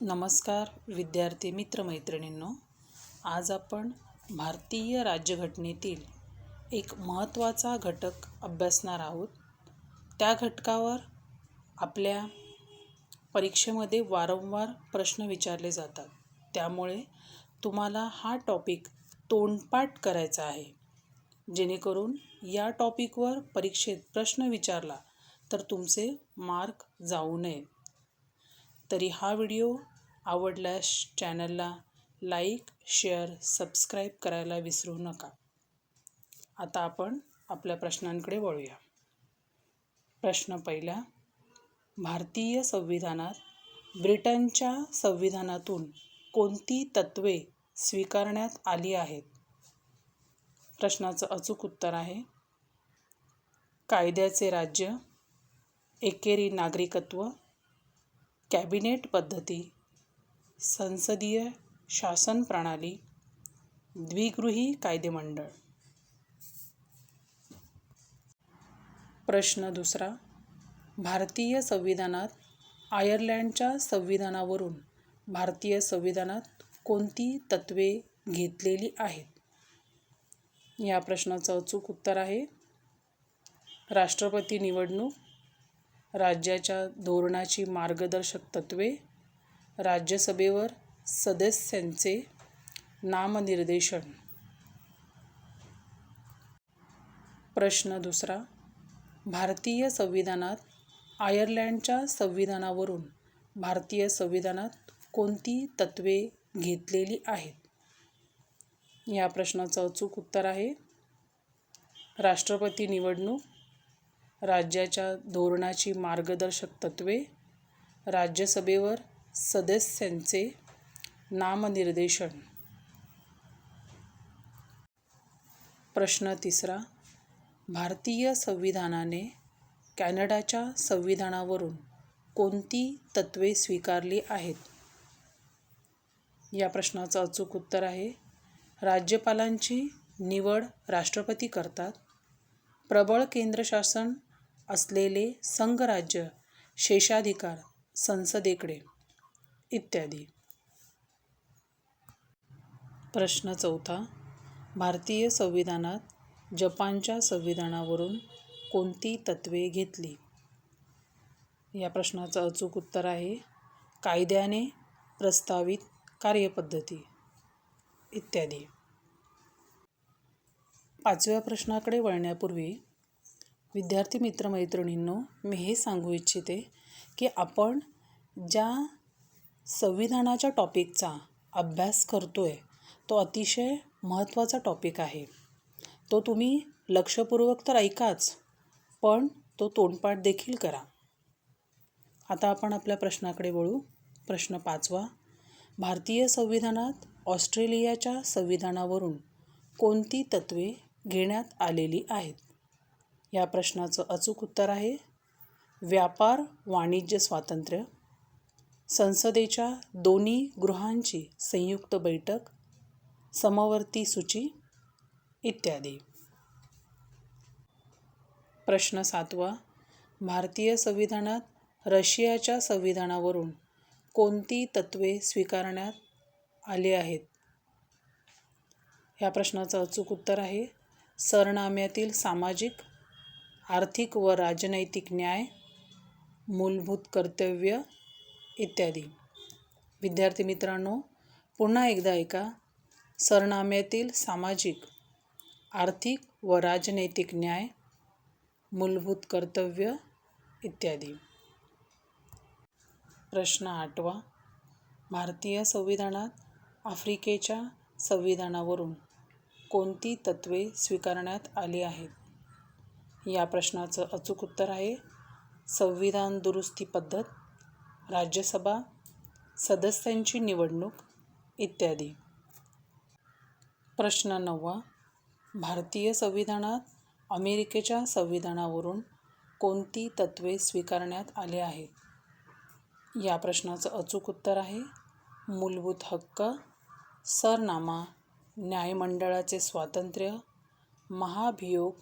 नमस्कार विद्यार्थी मित्रमैत्रिणींनो. आज आपण भारतीय राज्यघटनेतील एक महत्त्वाचा घटक अभ्यासणार आहोत. त्या घटकावर आपल्या परीक्षेमध्ये वारंवार प्रश्न विचारले जातात. त्यामुळे तुम्हाला हा टॉपिक तोंडपाठ करायचा आहे. जेणेकरून या टॉपिकवर परीक्षेत प्रश्न विचारला तर तुमचे मार्क जाऊ नयेत तरी हा व्हिडिओ आवडल्यास चॅनलला लाईक शेअर सबस्क्राईब करायला विसरू नका. आता आपण आपल्या प्रश्नांकडे वळूया. प्रश्न पहिला भारतीय संविधानात ब्रिटनच्या संविधानातून कोणती तत्त्वे स्वीकारण्यात आली आहेत? प्रश्नाचं अचूक उत्तर आहे कायद्याचे राज्य एकेरी नागरिकत्व कॅबिनेट पद्धती संसदीय शासन प्रणाली द्विगृही कायदेमंडळ. प्रश्न दुसरा भारतीय संविधानात आयर्लंडच्या संविधानावरून भारतीय संविधानात कोणती तत्त्वे घेतलेली आहेत? या प्रश्नाचं अचूक उत्तर आहे. राष्ट्रपती निवडणूक राज्याच्या धोरणाची मार्गदर्शक तत्त्वे राज्यसभेवर सदस्यांचे नामनिर्देशन. प्रश्न दुसरा भारतीय संविधानात आयर्लंडच्या संविधानावरून भारतीय संविधानात कोणती तत्त्वे घेतलेली आहेत? या प्रश्नाचं अचूक उत्तर आहे. राष्ट्रपती निवडणूक राज्याच्या धोरणाची मार्गदर्शक तत्त्वे राज्यसभेवर सदस्यांचे नामनिर्देशन. प्रश्न तिसरा भारतीय संविधानाने कॅनडाच्या संविधानावरून कोणती तत्त्वे स्वीकारली आहेत? या प्रश्नाचं अचूक उत्तर आहे राज्यपालांची निवड राष्ट्रपती करतात प्रबळ केंद्रशासन असलेले संघराज्य शेषाधिकार संसदेकडे इत्यादी. प्रश्न चौथा. भारतीय संविधानात जपानच्या संविधानावरून कोणती तत्त्वे घेतली? या प्रश्नाचं अचूक उत्तर आहे कायद्याने प्रस्तावित कार्यपद्धती इत्यादी. पाचव्या प्रश्नाकडे वळण्यापूर्वी विद्यार्थी मित्रमैत्रिणींनो मी हे सांगू इच्छिते की आपण ज्या संविधानाच्या टॉपिकचा अभ्यास करतो आहे तो अतिशय महत्त्वाचा टॉपिक आहे. तो तुम्ही लक्षपूर्वक तर ऐकाच पण तो तोंडपाठ देखील करा. आता आपण आपल्या प्रश्नाकडे वळू. प्रश्न पाचवा भारतीय संविधानात ऑस्ट्रेलियाच्या संविधानावरून कोणती तत्त्वे घेण्यात आलेली आहेत? या प्रश्नाचं अचूक उत्तर आहे. व्यापार वाणिज्य स्वातंत्र्य. संसदेच्या दोन्ही गृहांची संयुक्त बैठक समवर्ती सूची इत्यादी. प्रश्न सातवा. भारतीय संविधानात रशियाच्या संविधानावरून कोणती तत्वे स्वीकारण्यात आली आहेत? या प्रश्नाचं अचूक उत्तर आहे. सरनाम्यातील सामाजिक आर्थिक व राजनैतिक न्याय मूलभूत कर्तव्य इत्यादी. विद्यार्थी मित्रांनो पुन्हा एकदा ऐका. सरनाम्यातील सामाजिक आर्थिक व राजनैतिक न्याय मूलभूत कर्तव्य इत्यादी. प्रश्न आठवा. भारतीय संविधानात आफ्रिकेच्या संविधानावरून कोणती तत्वे स्वीकारण्यात आली आहेत? या प्रश्नाचं अचूक उत्तर आहे. संविधान दुरुस्ती पद्धत राज्यसभा सदस्यांची निवडणूक इत्यादी. प्रश्न नववा. भारतीय संविधानात अमेरिकेच्या संविधानावरून कोणती तत्त्वे स्वीकारण्यात आले आहेत या प्रश्नाचं अचूक उत्तर आहे. मूलभूत हक्क सरनामा न्यायमंडळाचे स्वातंत्र्य महाभियोग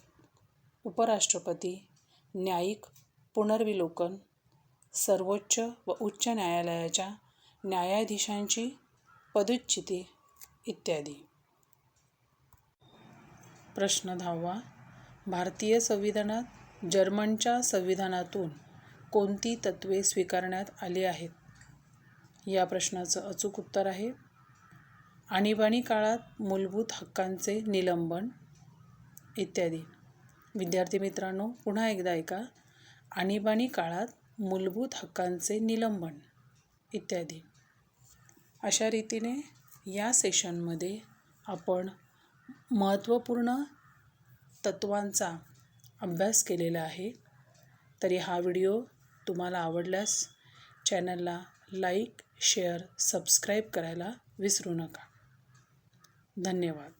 उपराष्ट्रपती न्यायिक पुनर्विलोकन सर्वोच्च व उच्च न्यायालयाच्या न्यायाधीशांची पदच्युती इत्यादी. प्रश्न दहावा. भारतीय संविधानात जर्मनच्या संविधानातून कोणती तत्त्वे स्वीकारण्यात आली आहेत? या प्रश्नाचं अचूक उत्तर आहे. आणीबाणी काळात मूलभूत हक्कांचे निलंबन इत्यादी. विद्यार्थी मित्रांनो पुन्हा एकदा ऐका. आणीबाणी काळात मूलभूत हक्कांचे निलंबन इत्यादी. अशा रीतीने या सेशनमध्ये आपण महत्त्वपूर्ण तत्त्वांचा अभ्यास केलेला आहे. तरी हा व्हिडिओ तुम्हाला आवडल्यास चॅनलला लाईक शेअर सबस्क्राईब करायला विसरू नका. धन्यवाद.